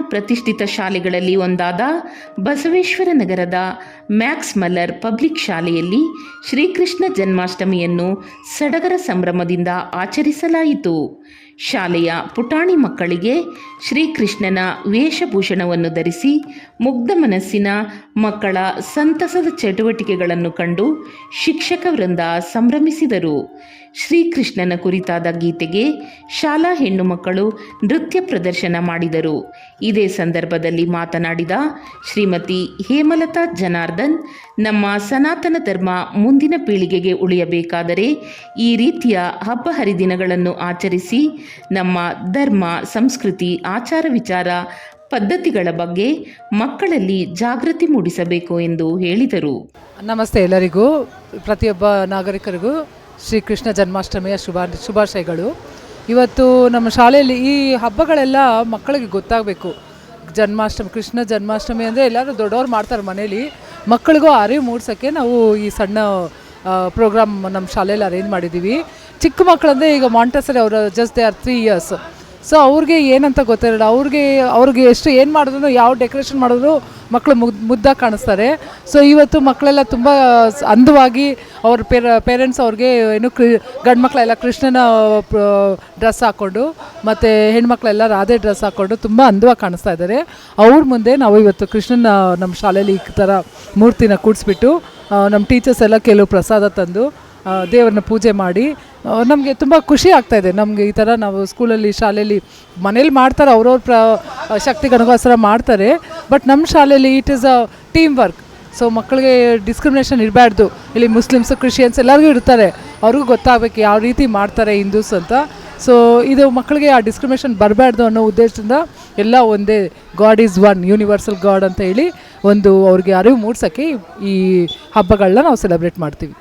ಪ್ರತಿಷ್ಠಿತ ಶಾಲೆಗಳಲ್ಲಿ ಒಂದಾದ ಬಸವೇಶ್ವರ ನಗರದ ಮ್ಯಾಕ್ಸ್ ಮಲ್ಲರ್ ಪಬ್ಲಿಕ್ ಶಾಲೆಯಲ್ಲಿ ಶ್ರೀಕೃಷ್ಣ ಜನ್ಮಾಷ್ಟಮಿಯನ್ನು ಸಡಗರ ಸಂಭ್ರಮದಿಂದ ಆಚರಿಸಲಾಯಿತು. ಶಾಲೆಯ ಪುಟಾಣಿ ಮಕ್ಕಳಿಗೆ ಶ್ರೀಕೃಷ್ಣನ ವೇಷಭೂಷಣವನ್ನು ಧರಿಸಿ ಮುಗ್ಧ ಮನಸ್ಸಿನ ಮಕ್ಕಳ ಸಂತಸದ ಚಟುವಟಿಕೆಗಳನ್ನು ಕಂಡು ಶಿಕ್ಷಕ ವೃಂದ ಸಂಭ್ರಮಿಸಿದರು. ಶ್ರೀಕೃಷ್ಣನ ಕುರಿತಾದ ಗೀತೆಗೆ ಶಾಲಾ ಹೆಣ್ಣು ಮಕ್ಕಳು ನೃತ್ಯ ಪ್ರದರ್ಶನ ಮಾಡಿದರು. ಇದೇ ಸಂದರ್ಭದಲ್ಲಿ ಮಾತನಾಡಿದ ಶ್ರೀಮತಿ ಹೇಮಲತಾ ಜನಾರ್ದನ್, ನಮ್ಮ ಸನಾತನ ಧರ್ಮ ಮುಂದಿನ ಪೀಳಿಗೆಗೆ ಉಳಿಯಬೇಕಾದರೆ ಈ ರೀತಿಯ ಹಬ್ಬ ಹರಿದಿನಗಳನ್ನು ಆಚರಿಸಿ ನಮ್ಮ ಧರ್ಮ, ಸಂಸ್ಕೃತಿ, ಆಚಾರ ವಿಚಾರ, ಪದ್ಧತಿಗಳ ಬಗ್ಗೆ ಮಕ್ಕಳಲ್ಲಿ ಜಾಗೃತಿ ಮೂಡಿಸಬೇಕು ಎಂದು ಹೇಳಿದರು. ನಮಸ್ತೆ ಎಲ್ಲರಿಗೂ, ಪ್ರತಿಯೊಬ್ಬ ನಾಗರಿಕರಿಗೂ ಶ್ರೀಕೃಷ್ಣ ಜನ್ಮಾಷ್ಟಮಿಯ ಶುಭ ಶುಭಾಶಯಗಳು. ಇವತ್ತು ನಮ್ಮ ಶಾಲೆಯಲ್ಲಿ ಈ ಹಬ್ಬಗಳೆಲ್ಲ ಮಕ್ಕಳಿಗೆ ಗೊತ್ತಾಗಬೇಕು. ಜನ್ಮಾಷ್ಟಮಿ, ಕೃಷ್ಣ ಜನ್ಮಾಷ್ಟಮಿ ಅಂದರೆ ಎಲ್ಲರೂ ದೊಡ್ಡವ್ರು ಮಾಡ್ತಾರೆ ಮನೇಲಿ. ಮಕ್ಕಳಿಗೂ ಅರಿವು ಮೂಡ್ಸೋಕ್ಕೆ ನಾವು ಈ ಸಣ್ಣ ಪ್ರೋಗ್ರಾಮ್ ನಮ್ಮ ಶಾಲೆಯಲ್ಲಿ ಅರೇಂಜ್ ಮಾಡಿದ್ದೀವಿ. ಚಿಕ್ಕ ಮಕ್ಕಳಂದರೆ ಈಗ ಮಾಂಟಸರಿ ಅವರು just they are three years so ಅವ್ರಿಗೆ ಏನಂತ ಗೊತ್ತಿರಲ್ಲ, ಅವ್ರಿಗೆ ಅವ್ರಿಗೆ ಎಷ್ಟು ಏನು ಮಾಡಿದ್ರು, ಯಾವ ಡೆಕೋರೇಷನ್ ಮಾಡಿದ್ರು ಮಕ್ಕಳು ಮುದ್ ಮುದ್ದಾಗಿ ಕಾಣಿಸ್ತಾರೆ. ಸೊ ಇವತ್ತು ಮಕ್ಕಳೆಲ್ಲ ತುಂಬ ಅಂದವಾಗಿ ಅವ್ರ ಪೇರ ಪೇರೆಂಟ್ಸ್ ಅವ್ರಿಗೆ ಏನು ಕೃ, ಗಂಡು ಮಕ್ಕಳೆಲ್ಲ ಕೃಷ್ಣನ ಡ್ರೆಸ್ ಹಾಕ್ಕೊಂಡು ಮತ್ತು ಹೆಣ್ಮಕ್ಳೆಲ್ಲ ರಾಧೆ ಡ್ರೆಸ್ ಹಾಕ್ಕೊಂಡು ತುಂಬ ಅಂದವಾಗಿ ಕಾಣಿಸ್ತಾ ಇದ್ದಾರೆ. ಅವ್ರ ಮುಂದೆ ನಾವು ಇವತ್ತು ಕೃಷ್ಣನ, ನಮ್ಮ ಶಾಲೆಯಲ್ಲಿ ಈ ಥರ ಮೂರ್ತಿನ ಕೂಡಿಸ್ಬಿಟ್ಟು ನಮ್ಮ ಟೀಚರ್ಸ್ ಎಲ್ಲ ಕೆಲವು ಪ್ರಸಾದ ತಂದು ದೇವ್ರನ್ನ ಪೂಜೆ ಮಾಡಿ ನಮಗೆ ತುಂಬ ಖುಷಿ ಆಗ್ತಾ ಇದೆ. ನಮಗೆ ಈ ಥರ ನಾವು ಸ್ಕೂಲಲ್ಲಿ, ಶಾಲೆಯಲ್ಲಿ ಮನೇಲಿ ಮಾಡ್ತಾರೆ, ಅವ್ರವ್ರ ಪ್ರ ಶಕ್ತಿಗೆ ಅನುಗೋಸ್ಕರ ಮಾಡ್ತಾರೆ. ಬಟ್ ನಮ್ಮ ಶಾಲೆಯಲ್ಲಿ it is a team work so ಮಕ್ಕಳಿಗೆ ಡಿಸ್ಕ್ರಿಮಿನೇಷನ್ ಇರಬಾರ್ದು ಇಲ್ಲಿ ಮುಸ್ಲಿಮ್ಸ್ ಕ್ರಿಶ್ಚಿಯನ್ಸ್ ಎಲ್ಲರಿಗೂ ಇರ್ತಾರೆ. ಅವ್ರಿಗೂ ಗೊತ್ತಾಗಬೇಕು ಯಾವ ರೀತಿ ಮಾಡ್ತಾರೆ ಹಿಂದೂಸ್ ಅಂತ. ಸೊ ಇದು ಮಕ್ಕಳಿಗೆ ಆ ಡಿಸ್ಕ್ರಿಮಿನೇಷನ್ ಬರಬಾರ್ದು ಅನ್ನೋ ಉದ್ದೇಶದಿಂದ ಎಲ್ಲ ಒಂದೇ god is one universal god ಅಂತ ಹೇಳಿ ಒಂದು ಅವ್ರಿಗೆ ಅರಿವು ಮೂಡ್ಸೋಕ್ಕೆ ಈ ಹಬ್ಬಗಳನ್ನ ನಾವು ಸೆಲೆಬ್ರೇಟ್ ಮಾಡ್ತೀವಿ.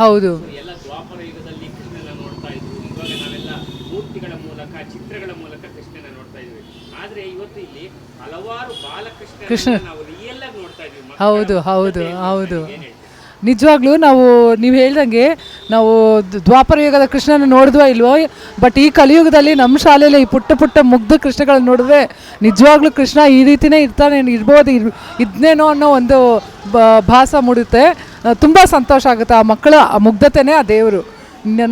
ಹೌದು. ಎಲ್ಲ ದ್ವಾಪರ ಯುಗದಲ್ಲಿ ಕೃಷ್ಣನ ನೋಡ್ತಾ ಇದ್ರು. ಇವಾಗ ನಾವೆಲ್ಲ ಮೂರ್ತಿಗಳ ಮೂಲಕ ಚಿತ್ರಗಳ ಮೂಲಕ ಕೃಷ್ಣನ ನೋಡ್ತಾ ಇದ್ವಿ. ಆದ್ರೆ ಇವತ್ತು ಇಲ್ಲಿ ಹಲವಾರು ಬಾಲಕೃಷ್ಣ ಕೃಷ್ಣ. ನಾವು ರಿಯಲ್ ಆಗಿ ನೋಡ್ತಾ ಇದ್ವಿ. ಹೌದು ಹೌದು ಹೌದು. ನಿಜವಾಗ್ಲೂ ನಾವು ನೀವು ಹೇಳ್ದಂಗೆ ನಾವು ದ್ವಾಪರ ಯುಗದ ಕೃಷ್ಣನ ನೋಡಿದ್ವಾ ಇಲ್ವೋ? ಬಟ್ ಈ ಕಲಿಯುಗದಲ್ಲಿ ನಮ್ಮ ಶಾಲೆಯಲ್ಲಿ ಈ ಪುಟ್ಟ ಪುಟ್ಟ ಮುಗ್ಧ ಕೃಷ್ಣಗಳನ್ನ ನೋಡಿದ್ರೆ ನಿಜವಾಗ್ಲೂ ಕೃಷ್ಣ ಈ ರೀತಿನೇ ಇರ್ತಾನೆ ಇರ್ಬೋದು ಇರ್ ಇದ್ನೇನೋ ಅನ್ನೋ ಒಂದು ಭಾಸ ಮೂಡುತ್ತೆ. ತುಂಬ ಸಂತೋಷ ಆಗುತ್ತೆ. ಆ ಮಕ್ಕಳ ಮುಗ್ಧತೆನೇ ಆ ದೇವರು.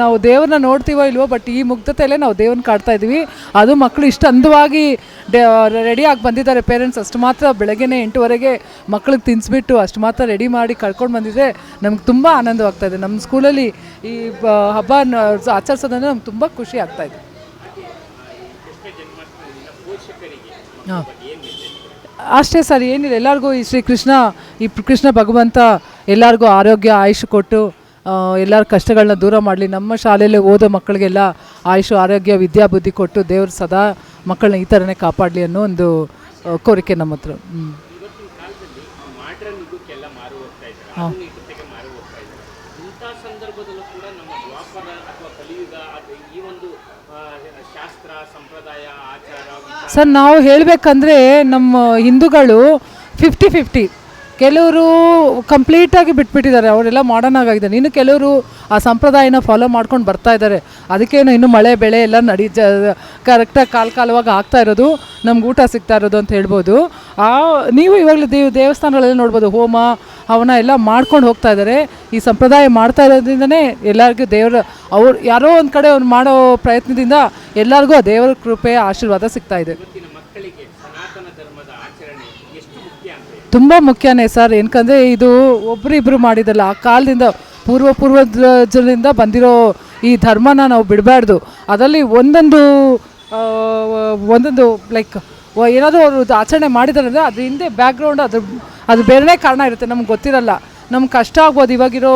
ನಾವು ದೇವ್ರನ್ನ ನೋಡ್ತೀವೋ ಇಲ್ವೋ ಬಟ್ ಈ ಮುಗ್ಧತೆಯಲ್ಲೇ ನಾವು ದೇವ್ರನ್ನ ಕಾಡ್ತಾ ಇದ್ದೀವಿ. ಅದು ಮಕ್ಕಳು ಇಷ್ಟು ಅಂದವಾಗಿ ರೆಡಿಯಾಗಿ ಬಂದಿದ್ದಾರೆ ಪೇರೆಂಟ್ಸ್ ಅಷ್ಟು ಮಾತ್ರ ಬೆಳಗ್ಗೆ ಎಂಟುವರೆಗೆ ಮಕ್ಕಳಿಗೆ ತಿನ್ನಿಸ್ಬಿಟ್ಟು ಅಷ್ಟು ಮಾತ್ರ ರೆಡಿ ಮಾಡಿ ಕಳ್ಕೊಂಡು ಬಂದಿದ್ರೆ ನಮ್ಗೆ ತುಂಬ ಆನಂದವಾಗ್ತಾ ಇದೆ. ನಮ್ಮ ಸ್ಕೂಲಲ್ಲಿ ಈ ಹಬ್ಬ ಆಚರಿಸೋದಂದ್ರೆ ನಮ್ಗೆ ತುಂಬ ಖುಷಿ ಆಗ್ತಾ ಇದೆ. ಕೃಷ್ಣ ಜನ್ಮಾಷ್ಟಮಿಯಿಂದ ಪೋಷಕರಿಗೆ ಹಾಂ. ಅಷ್ಟೇ ಸರ್, ಏನಿಲ್ಲ. ಎಲ್ಲರಿಗೂ ಈ ಶ್ರೀ ಕೃಷ್ಣ ಈ ಕೃಷ್ಣ ಭಗವಂತ ಎಲ್ಲರಿಗೂ ಆರೋಗ್ಯ ಆಯುಷ್ ಕೊಟ್ಟು ಎಲ್ಲರ ಕಷ್ಟಗಳನ್ನ ದೂರ ಮಾಡಲಿ. ನಮ್ಮ ಶಾಲೆಯಲ್ಲಿ ಓದೋ ಮಕ್ಕಳಿಗೆಲ್ಲ ಆಯುಷು ಆರೋಗ್ಯ ವಿದ್ಯಾಬುದ್ಧಿ ಕೊಟ್ಟು ದೇವರು ಸದಾ ಮಕ್ಕಳನ್ನ ಈ ಥರನೇ ಕಾಪಾಡಲಿ ಅನ್ನೋ ಒಂದು ಕೋರಿಕೆ ನಮ್ಮ ಹತ್ರ. ಹ್ಞೂ ಸರ್ ನಾವು ಹೇಳಬೇಕಂದ್ರೆ ನಮ್ಮ ಹಿಂದೂಗಳು ಫಿಫ್ಟಿ ಫಿಫ್ಟಿ ಕೆಲವರು ಕಂಪ್ಲೀಟಾಗಿ ಬಿಟ್ಬಿಟ್ಟಿದ್ದಾರೆ, ಅವರೆಲ್ಲ ಮಾಡರ್ನ್ ಆಗಿದ್ದಾರೆ ಇನ್ನು ಕೆಲವರು ಆ ಸಂಪ್ರದಾಯನ ಫಾಲೋ ಮಾಡ್ಕೊಂಡು ಬರ್ತಾ ಇದ್ದಾರೆ. ಅದಕ್ಕೇನು ಇನ್ನು ಮಳೆ, ಬೆಳೆ ಎಲ್ಲ ನಡಿ, ಜ ಕರೆಕ್ಟಾಗಿ ಕಾಲ ಕಾಲವಾಗಿ ಆಗ್ತಾ ಇರೋದು, ನಮ್ಗೆ ಊಟ ಸಿಗ್ತಾ ಇರೋದು ಅಂತ ಹೇಳ್ಬೋದು. ಆ, ನೀವು ಇವಾಗಲೂ ದೇವ್, ದೇವಸ್ಥಾನಗಳಲ್ಲಿ ನೋಡ್ಬೋದು, ಹೋಮ ಅವನ್ನ ಎಲ್ಲ ಮಾಡ್ಕೊಂಡು ಹೋಗ್ತಾ ಇದ್ದಾರೆ. ಈ ಸಂಪ್ರದಾಯ ಮಾಡ್ತಾ ಇರೋದ್ರಿಂದನೇ ಎಲ್ಲರಿಗೂ ದೇವರ, ಅವ್ರು, ಯಾರೋ ಒಂದು ಕಡೆ ಅವ್ರು ಮಾಡೋ ಪ್ರಯತ್ನದಿಂದ ಎಲ್ಲರಿಗೂ ಆ ದೇವರ ಕೃಪೆ, ಆಶೀರ್ವಾದ ಸಿಗ್ತಾ ಇದೆ ಇವತ್ತಿನ ಮಕ್ಕಳಿಗೆ ಸನಾತನ ಧರ್ಮದ ಆಚರಣೆ ಎಷ್ಟು ಮುಖ್ಯ ಅಂತ ಹೇಳಿ ತುಂಬ ಮುಖ್ಯನೇ ಸರ್. ಏನಕಂದರೆ ಇದು ಒಬ್ಬರಿಬ್ಬರು ಮಾಡಿದಲ್ಲ, ಆ ಕಾಲದಿಂದ ಪೂರ್ವ ಪೂರ್ವಜರಿಂದ ಬಂದಿರೋ ಈ ಧರ್ಮನ ನಾವು ಬಿಡಬಾರ್ದು. ಅದರಲ್ಲಿ ಒಂದೊಂದು ಒಂದೊಂದು ಲೈಕ್ ಏನಾದರೂ ಅವರು ಆಚರಣೆ ಮಾಡಿದ್ದಾರೆ ಅಂದರೆ ಅದ್ರ ಹಿಂದೆ ಬ್ಯಾಕ್ಗ್ರೌಂಡ್ ಅದ್ರ ಅದು ಬೇರೆನೇ ಕಾರಣ ಇರುತ್ತೆ, ನಮ್ಗೆ ಗೊತ್ತಿರಲ್ಲ. ನಮ್ಗೆ ಕಷ್ಟ ಆಗ್ಬೋದು, ಇವಾಗಿರೋ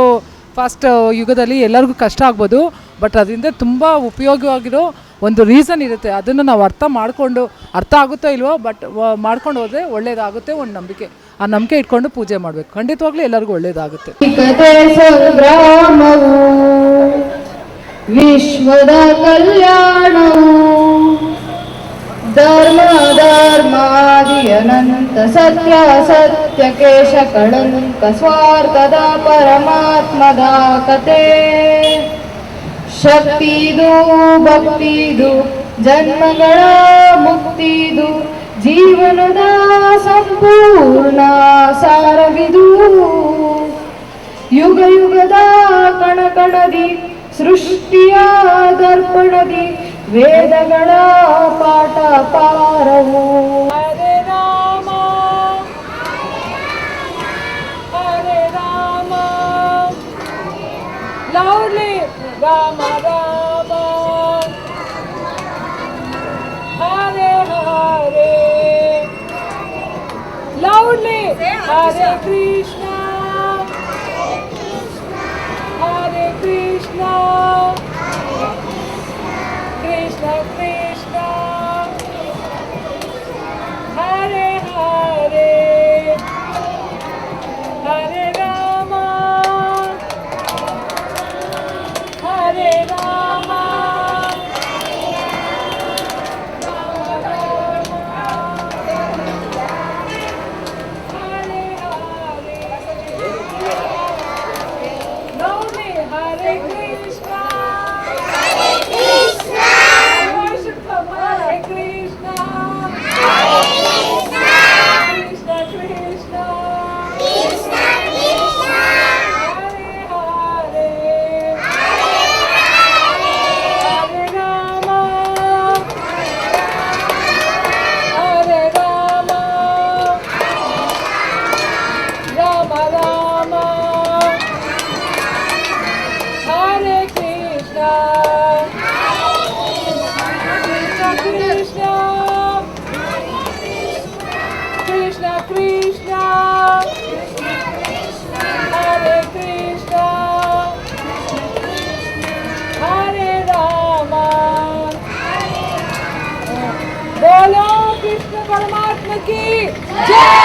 ಫಾಸ್ಟ್ ಯುಗದಲ್ಲಿ ಎಲ್ಲರಿಗೂ ಕಷ್ಟ ಆಗ್ಬೋದು ಬಟ್ ಅದರಿಂದ ತುಂಬ ಉಪಯೋಗವಾಗಿರೋ ಒಂದು ರೀಸನ್ ಇರುತ್ತೆ. ಅದನ್ನು ನಾವು ಅರ್ಥ ಮಾಡಿಕೊಂಡು, ಅರ್ಥ ಆಗುತ್ತೋ ಇಲ್ವೋ ಬಟ್ ಮಾಡ್ಕೊಂಡು ಹೋದರೆ ಒಳ್ಳೇದಾಗುತ್ತೆ ಒಂದು ನಂಬಿಕೆ. ಆ ನಂಬಿಕೆ ಇಟ್ಕೊಂಡು ಪೂಜೆ ಮಾಡಬೇಕು. ಖಂಡಿತವಾಗ್ಲೂ ಎಲ್ಲರಿಗೂ ಒಳ್ಳೇದಾಗುತ್ತೆ. ವಿಶ್ವದ ಕಲ್ಯಾಣ ಧರ್ಮ, ಧರ್ಮಾದಿ ಅನಂತ ಸತ್ಯ ಸತ್ಯಕೇಶ ಕಳಂಕ ಸ್ವಾರ್ಥದ ಪರಮಾತ್ಮದ ಕತೆ. ಶಕ್ತಿದು, ಭಕ್ತಿದು, ಜನ್ಮಗಳ ಮುಕ್ತಿದು ಜೀವನದ ಸಂಪೂರ್ಣ ಸಾರವಿದು. ಯುಗ ಯುಗದ ಕಣಕಣದಿ ಸೃಷ್ಟಿಯ ದರ್ಪಣದಿ ವೇದಗಳ ಪಾಠ ಪಾರವು. ಹರೇ ರಾಮ ರಾಮ. ಹರೇ ಕೃಷ್ಣ ಹರೇ ಕೃಷ್ಣ की जय।